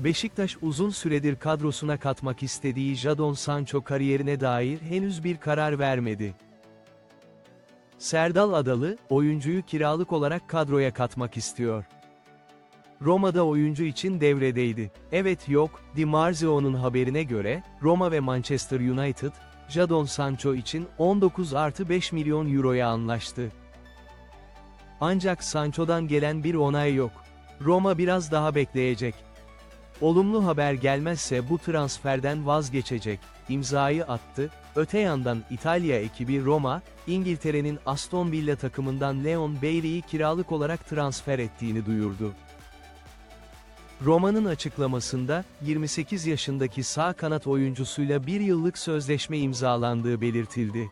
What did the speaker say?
Beşiktaş uzun süredir kadrosuna katmak istediği Jadon Sancho kariyerine dair henüz bir karar vermedi. Serdal Adalı, oyuncuyu kiralık olarak kadroya katmak istiyor. Roma'da oyuncu için devredeydi. Evet yok, Di Marzio'nun haberine göre, Roma ve Manchester United, Jadon Sancho için 19 artı 5 milyon euroya anlaştı. Ancak Sancho'dan gelen bir onay yok. Roma biraz daha bekleyecek. Olumlu haber gelmezse bu transferden vazgeçecek, imzayı attı, öte yandan İtalya ekibi Roma, İngiltere'nin Aston Villa takımından Leon Bailey'i kiralık olarak transfer ettiğini duyurdu. Roma'nın açıklamasında, 28 yaşındaki sağ kanat oyuncusuyla bir yıllık sözleşme imzalandığı belirtildi.